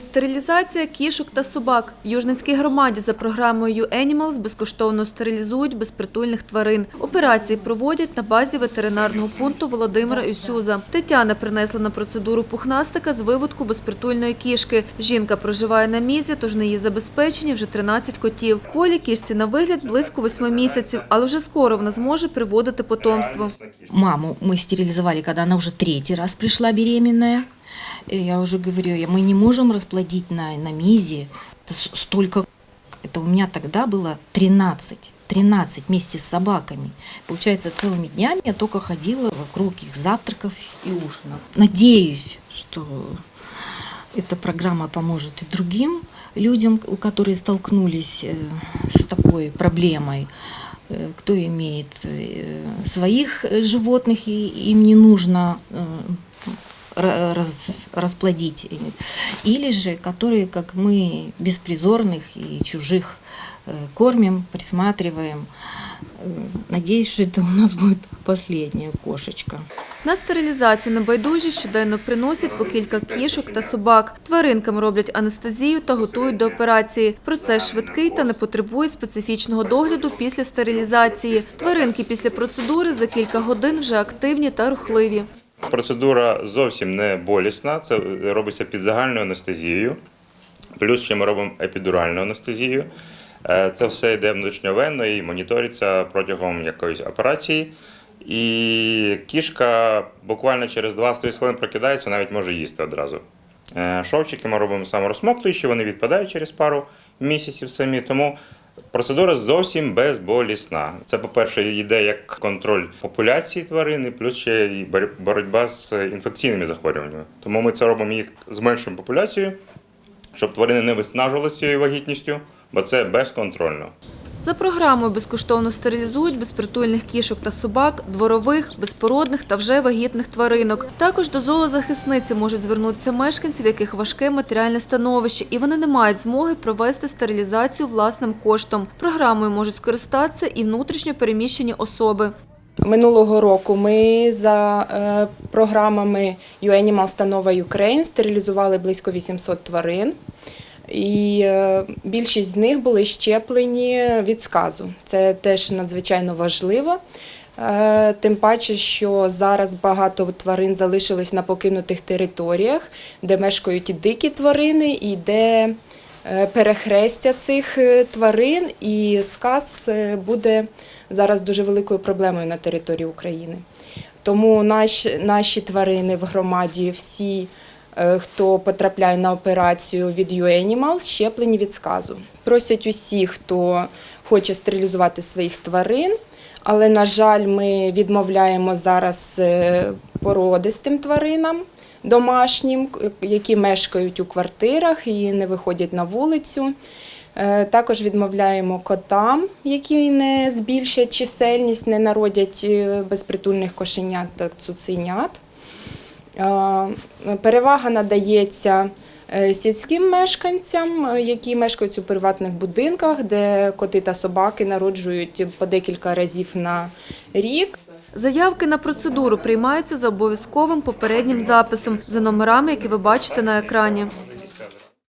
Стерилізація кішок та собак. В Южненській громаді за програмою «Animals» безкоштовно стерилізують безпритульних тварин. Операції проводять на базі ветеринарного пункту Володимира Юсюза. Тетяна принесла на процедуру пухнастика з виводку безпритульної кішки. Жінка проживає на мізі, тож на її забезпеченні вже 13 котів. Колі кішці на вигляд близько 8 місяців, але вже скоро вона зможе приводити потомство. Маму мы стерилизовали, когда она уже третий раз пришла беременная. Я уже говорю, мы не можем расплодить на, на МИЗе Это столько. Это у меня тогда было 13. 13 вместе с собаками. Получается, целыми днями я только ходила вокруг их завтраков и ужинов. Надеюсь, что эта программа поможет и другим людям, у которые столкнулись э, с такой проблемой, Э, кто имеет э, своих животных и им не нужно раз- расплодить, или же которые, как мы, беспризорных и чужих э, кормим, присматриваем. Э, Надеюсь, что это у нас будет последняя кошечка. На стерилізацію небайдужі щоденно приносять по кілька кішок та собак. Тваринкам роблять анестезію та готують до операції. Процес швидкий та не потребує специфічного догляду після стерилізації. Тваринки після процедури за кілька годин вже активні та рухливі. Процедура зовсім не болісна, це робиться під загальною анестезією. Плюс ще ми робимо епідуральну анестезію. Е, Це все йде внутрішньовенно і моніториться протягом якоїсь операції. І кішка буквально через 20-30 хвилин прокидається, навіть може їсти одразу. Е, Шовчики ми робимо саморозсмоктуючі, вони відпадають через пару місяців самі. Тому процедура зовсім безболісна. Це, по-перше, йде як контроль популяції тварини, плюс ще і бор- боротьба з інфекційними захворюваннями. Тому ми це робимо їх зменшуємо популяцію, щоб тварини не виснажувалися цією вагітністю, бо це безконтрольно. За програмою безкоштовно стерилізують безпритульних кішок та собак, дворових, безпородних та вже вагітних тваринок. Також до зоозахисниці можуть звернутися мешканці, в яких важке матеріальне становище, і вони не мають змоги провести стерилізацію власним коштом. Програмою можуть скористатися і внутрішньо переміщені особи. Минулого року ми за е, програмами UAnimals та Nova Ukraine стерилізували близько 800 тварин. І е, більшість з них були щеплені від сказу. Це теж надзвичайно важливо. Е, Тим паче, що зараз багато тварин залишились на покинутих територіях, де мешкають і дикі тварини, і де е, перехрестя цих тварин, і сказ буде зараз дуже великою проблемою на території України. Тому наші, наші тварини в громаді всі, хто потрапляє на операцію від UAnimals, щеплені від сказу. Просять усі, хто хоче стерилізувати своїх тварин, але, на жаль, ми відмовляємо зараз е, породистим тваринам домашнім, які мешкають у квартирах і не виходять на вулицю. Е, Також відмовляємо котам, які не збільшать чисельність, не народять е, безпритульних кошенят та цуценят. Перевага надається е, сільським мешканцям, е, які мешкають у приватних будинках, де коти та собаки народжують по декілька разів на рік. Заявки на процедуру приймаються за обов'язковим попереднім записом за номерами, які ви бачите на екрані.